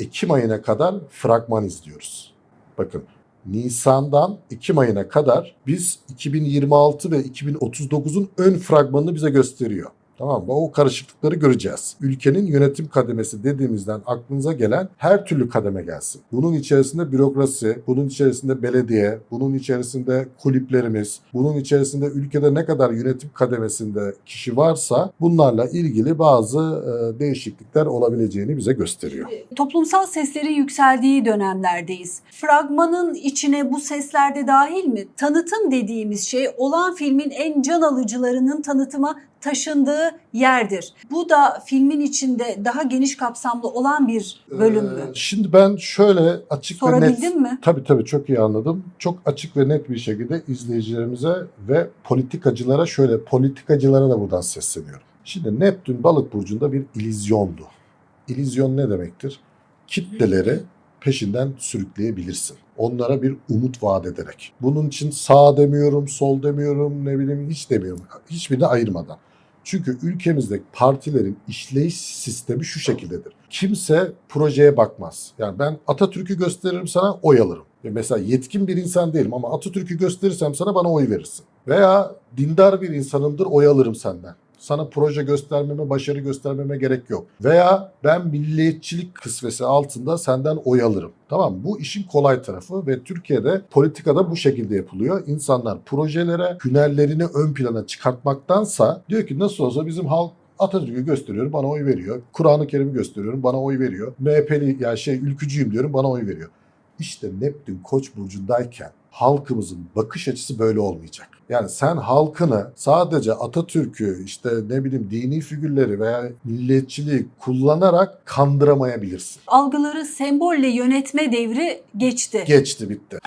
Ekim ayına kadar fragman izliyoruz. Bakın Nisan'dan Ekim ayına kadar biz 2026 ve 2039'un ön fragmanını bize gösteriyor. Tamam mı? O karışıklıkları göreceğiz. Ülkenin yönetim kademesi dediğimizden aklınıza gelen her türlü kademe gelsin. Bunun içerisinde bürokrasi, bunun içerisinde belediye, bunun içerisinde kulüplerimiz, bunun içerisinde ülkede ne kadar yönetim kademesinde kişi varsa bunlarla ilgili bazı e, değişiklikler olabileceğini bize gösteriyor. Toplumsal seslerin yükseldiği dönemlerdeyiz. Fragmanın içine bu sesler de dahil mi? Tanıtım dediğimiz şey olan filmin en can alıcılarının tanıtıma taşındığı yerdir. Bu da filmin içinde daha geniş kapsamlı olan bir bölüm mü? Ee, Şimdi ben şöyle açık ve net... Sorabildin mi? Tabii tabii çok iyi anladım. Çok açık ve net bir şekilde izleyicilerimize ve politikacılara şöyle politikacılara da buradan sesleniyorum. Şimdi Neptün balık burcunda bir ilizyondu. İllüzyon ne demektir? Kitleleri peşinden sürükleyebilirsin. Onlara bir umut vaat ederek. Bunun için sağ demiyorum, sol demiyorum, ne bileyim hiç demiyorum. Hiçbirini ayırmadan. Çünkü ülkemizdeki partilerin işleyiş sistemi şu şekildedir. Kimse projeye bakmaz. Yani ben Atatürk'ü gösteririm sana oy alırım. Ya Mesela yetkin bir insan değilim ama Atatürk'ü gösterirsem sana bana oy verirsin. Veya dindar bir insanımdır oy alırım senden. Sana proje göstermeme, başarı göstermeme gerek yok. Veya ben milliyetçilik kısvesi altında senden oy alırım. Tamam mı? Bu işin kolay tarafı ve Türkiye'de politikada bu şekilde yapılıyor. İnsanlar projelere hünerlerini ön plana çıkartmaktansa diyor ki nasıl olsa bizim halk Atatürk'ü gösteriyorum bana oy veriyor. Kur'an-ı Kerim'i gösteriyorum bana oy veriyor. MHP'li ya şey ülkücüyüm diyorum bana oy veriyor. İşte Neptün Koç burcundayken halkımızın bakış açısı böyle olmayacak. Yani sen halkını sadece Atatürk'ü işte ne bileyim dini figürleri veya milliyetçiliği kullanarak kandıramayabilirsin. Algıları sembolle yönetme devri geçti. Geçti bitti.